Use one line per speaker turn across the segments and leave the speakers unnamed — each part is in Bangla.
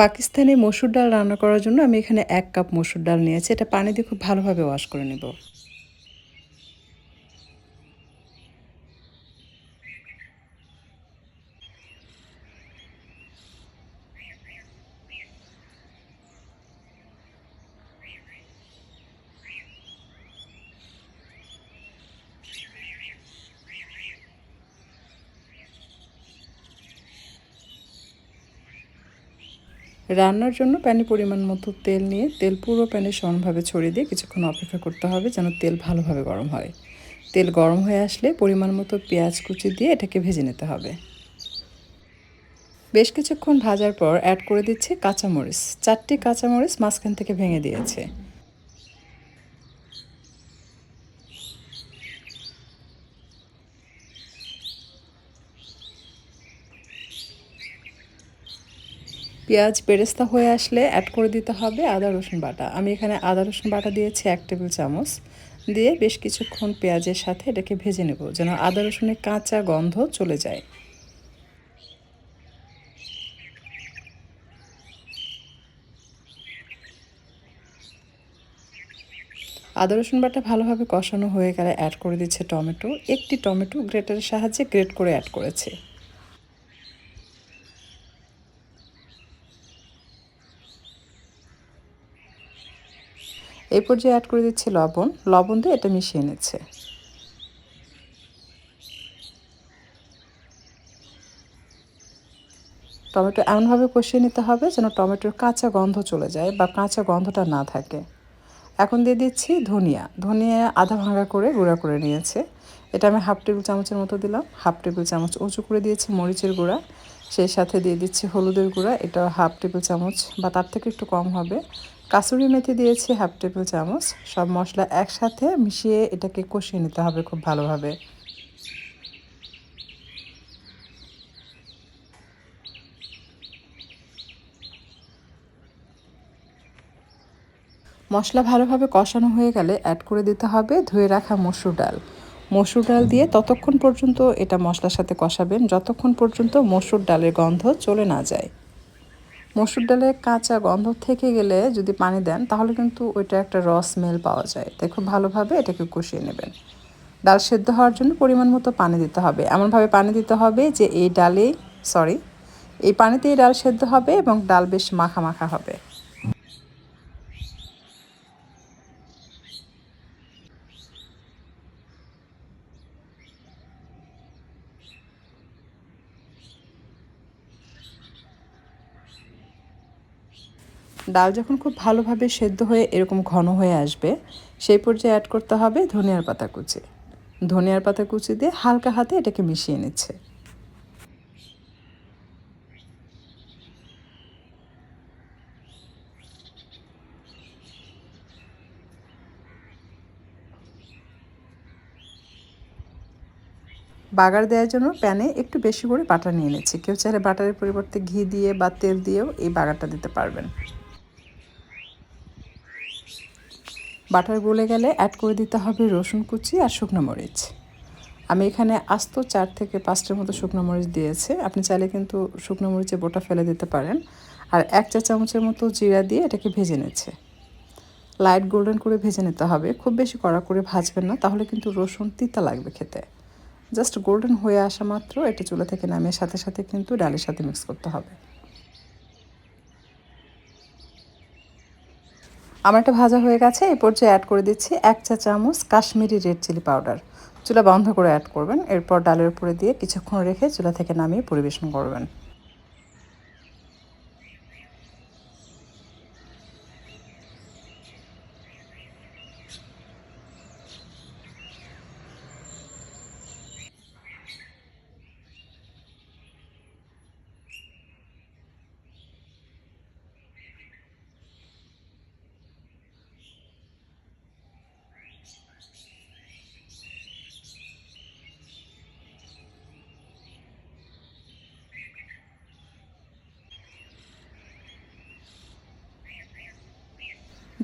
পাকিস্তানি মসুর ডাল রান্না করার জন্য আমি এখানে এক কাপ মসুর ডাল নিয়েছি। এটা পানি দিয়ে খুব ভালোভাবে ওয়াশ করে নেব। রান্নার জন্য প্যানে পরিমাণ মতো তেল নিয়ে তেল পুরো প্যানে সমানভাবে ছড়িয়ে দিয়ে কিছুক্ষণ অপেক্ষা করতে হবে যেন তেল ভালোভাবে গরম হয়। তেল গরম হয়ে আসলে পরিমাণ মতো পেঁয়াজ কুচি দিয়ে এটাকে ভেজে নিতে হবে। বেশ কিছুক্ষণ ভাজার পর অ্যাড করে দিচ্ছে কাঁচামরিচ। চারটি কাঁচামরিচ মাঝখান থেকে ভেঙে দিয়েছে। পেঁয়াজ বেরেস্তা হয়ে আসলে অ্যাড করে দিতে হবে আদা, রসুন বাটা। আমি এখানে আদা, রসুন বাটা দিয়েছি এক টেবিল চামচ। দিয়ে বেশ কিছুক্ষণ পেঁয়াজের সাথে এটাকে ভেজে নেব যেন আদা, রসুনের কাঁচা গন্ধ চলে যায়। আদা, রসুন বাটা ভালোভাবে কষানো হয়ে গেলে অ্যাড করে দিচ্ছে টমেটো। একটি টমেটো গ্রেটারের সাহায্যে গ্রেট করে অ্যাড করেছে। এই পর্যায়ে অ্যাড করে দিচ্ছি লবণ। লবণ দিয়ে এটা মিশিয়ে নিচ্ছে। টমেটো এমনভাবে কষিয়ে নিতে হবে যেন টমেটোর কাঁচা গন্ধ চলে যায় বা কাঁচা গন্ধটা না থাকে। এখন দিয়ে দিচ্ছি ধনিয়া। ধনিয়া আধা ভাঙা করে গুঁড়া করে নিয়েছে। এটা আমি হাফ টেবিল চামচের মতো দিলাম। হাফ টেবিল চামচ উঁচু করে দিয়েছি মরিচের গুঁড়া। সেই সাথে দিয়ে দিচ্ছি হলুদের গুঁড়া, এটা হাফ টেবিল চামচ বা তার থেকে একটু কম হবে। কাসুরি মেথি দিয়েছি হাফ টেবিল চামচ, সব মশলা একসাথে মিশিয়ে এটাকে কষিয়ে নিতে হবে খুব ভালোভাবে। মশলা ভালোভাবে কষানো হয়ে গেলে অ্যাড করে দিতে হবে ধুয়ে রাখা মসুর ডাল। মসুর ডাল দিয়ে ততক্ষণ পর্যন্ত এটা মশলার সাথে কষাবেন, যতক্ষণ পর্যন্ত মসুর ডালের গন্ধ চলে না যায়। মসুর ডালের কাঁচা গন্ধ থেকে গেলে যদি পানি দেন, তাহলে কিন্তু ওইটা একটা রস স্মেল পাওয়া যায়। তাই খুব ভালোভাবে এটাকে কষিয়ে নেবেন। ডাল সেদ্ধ হওয়ার জন্য পরিমাণ মতো পানি দিতে হবে। এমনভাবে পানি দিতে হবে যে এই ডালে সরি এই পানিতেই ডাল সেদ্ধ হবে এবং ডাল বেশ মাখা মাখা হবে। ডাল যখন খুব ভালোভাবে সেদ্ধ হয়ে এরকম ঘন হয়ে আসবে, সেই পর্যায়ে অ্যাড করতে হবে ধনিয়ার পাতা কুচি। ধনিয়ার পাতা কুচি দিয়ে হালকা হাতে এটাকে মিশিয়ে নিচ্ছে। বাগার দেওয়ার জন্য প্যানে একটু বেশি করে বাটার নিয়ে নিচ্ছি। কেউ চাইলে বাটারের পরিবর্তে ঘি দিয়ে বা তেল দিয়েও এই বাগারটা দিতে পারবেন। বাটার গলে গেলে অ্যাড করে দিতে হবে রসুন কুচি আর শুকনো মরিচ। আমি এখানে আস্ত চার থেকে পাঁচটার মতো শুকনো মরিচ দিয়েছি। আপনি চাইলে কিন্তু শুকনো মরিচে বোটা ফেলে দিতে পারেন। আর এক চা চামচের মতো জিরা দিয়ে এটাকে ভেজে নিচ্ছে। লাইট গোল্ডেন করে ভেজে নিতে হবে। খুব বেশি কড়া করে ভাজবেন না, তাহলে কিন্তু রসুন তিতা লাগবে খেতে। জাস্ট গোল্ডেন হয়ে আসা মাত্র এটা চুলা থেকে নামিয়ে সাথে সাথে কিন্তু ডালের সাথে মিক্স করতে হবে। আমার একটা ভাজা হয়ে গেছে এই পর্যায়ে অ্যাড করে দিচ্ছি এক চা চামচ কাশ্মীরি রেড চিলি পাউডার চুলা বন্ধ করে অ্যাড করবেন, এরপর ডালের উপরে দিয়ে কিছুক্ষণ রেখে চুলা থেকে নামিয়ে পরিবেশন করবেন।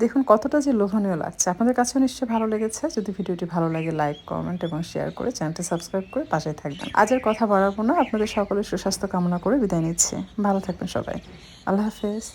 দেখুন কতটা যে লোভনীয় লাগছে। আপনাদের কাছেও নিশ্চয়ই ভালো লেগেছে। যদি ভিডিওটি ভালো লাগে লাইক কমেন্ট এবং শেয়ার করে চ্যানেলটি সাবস্ক্রাইব করে পাশে থাকবেন। আজ আর কথা বাড়াবো না। আপনাদের সকলের সুস্বাস্থ্য কামনা করে বিদায় নিচ্ছি। ভালো থাকবেন সবাই। আল্লাহ হাফেজ।